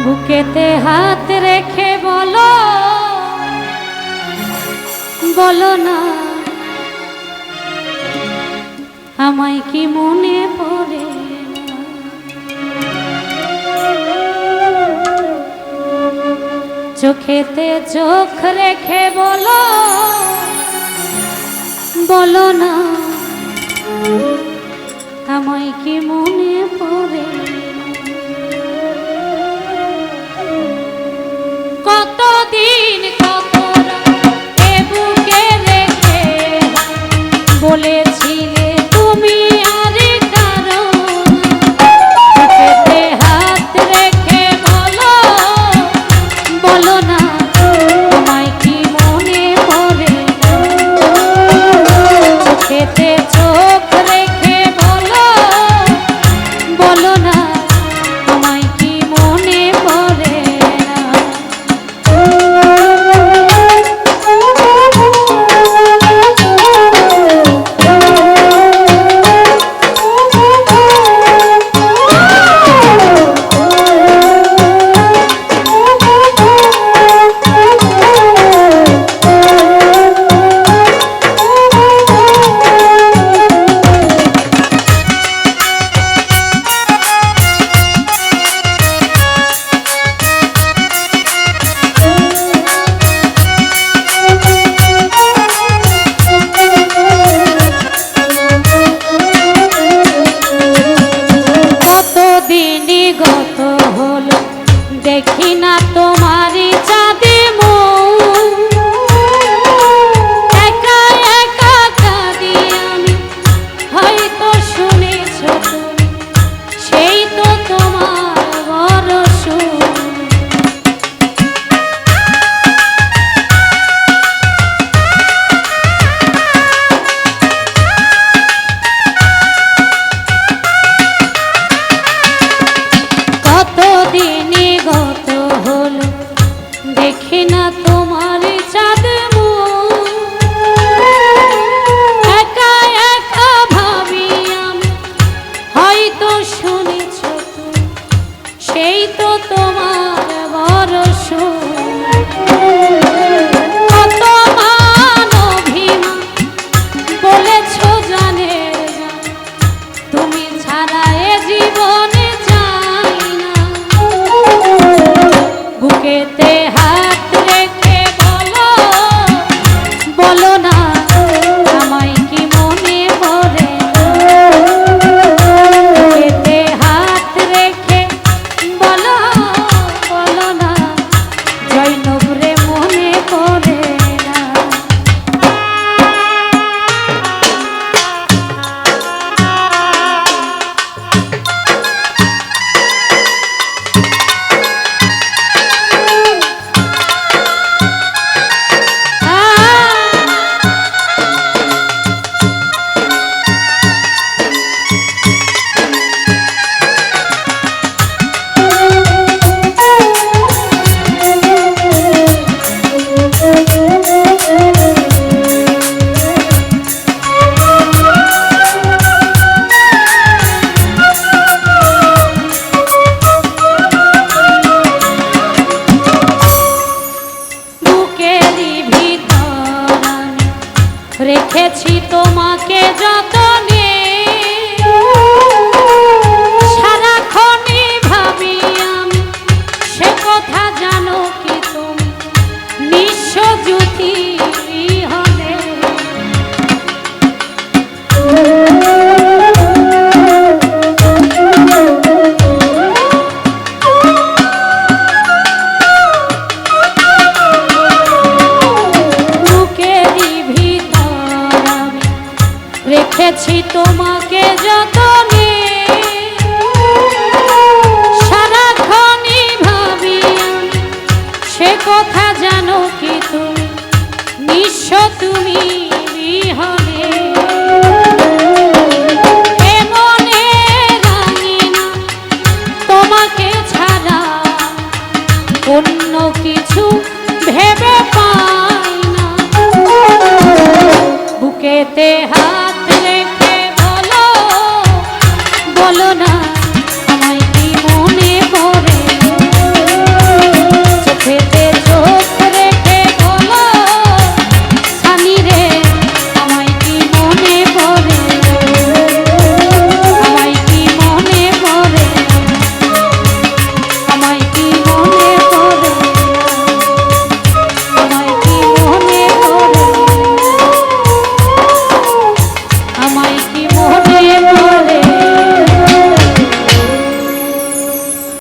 বুকেতে হাত রেখে বলো বলো না, আমায় কি মনে পড়ে চোখেতে চোখ রেখে বলো বলো না, আমায় কি মনে পড়ে গত হলো। দেখি না তোমারই চাঁদে পেয়েছি তোমাকে যত দেখেছি তোমাকে যত সে কথা জানো কি তুমি, নিঃস্ব তুমি বিহনে। তোমাকে ছাড়া অন্য কিছু ভেবে পাই না। বুকেতে হা